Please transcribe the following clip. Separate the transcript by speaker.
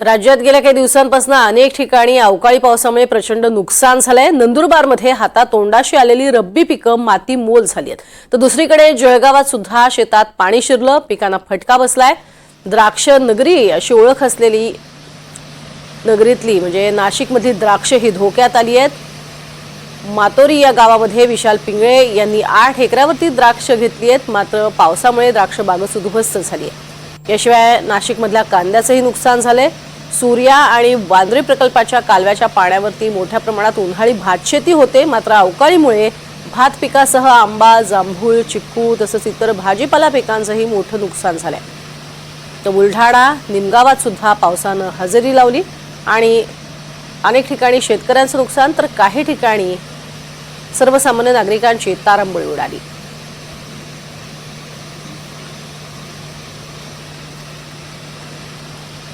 Speaker 1: राज्यात गेल्या काही दिवसांपासून अनेक ठिकाणी अवकाळी पावसामुळे प्रचंड नुकसान झालंय. नंदुरबारमध्ये हातातोंडाशी आलेली रब्बी पिकं माती मोल झाली आहेत. तर दुसरीकडे जळगावात सुद्धा शेतात पाणी शिरलं पिकांना फटका बसलाय. द्राक्ष नगरी अशी ओळख असलेली नगरीतली म्हणजे नाशिकमधली द्राक्ष ही धोक्यात आली आहेत. मातोरी या गावामध्ये विशाल पिंगळे यांनी आठ एकरावरती द्राक्ष घेतली आहेत. मात्र पावसामुळे द्राक्ष बागच उद्ध्वस्त झाली आहे. याशिवाय नाशिकमधल्या कांद्याचंही नुकसान झालंय. सूर्या आणि वांद्रे प्रकल्पाच्या कालव्याच्या पाण्यावरती मोठ्या प्रमाणात उन्हाळी भातशेती होते. मात्र अवकाळीमुळे भात पिकासह आंबा जांभूळ चिक्कू तसंच इतर भाजीपाला पिकांचंही मोठं नुकसान झालंय. तर बुलढाणा निमगावात सुद्धा पावसानं हजेरी लावली आणि अनेक ठिकाणी शेतकऱ्यांचं नुकसान तर काही ठिकाणी सर्वसामान्य नागरिकांची तारंबळी उडाली.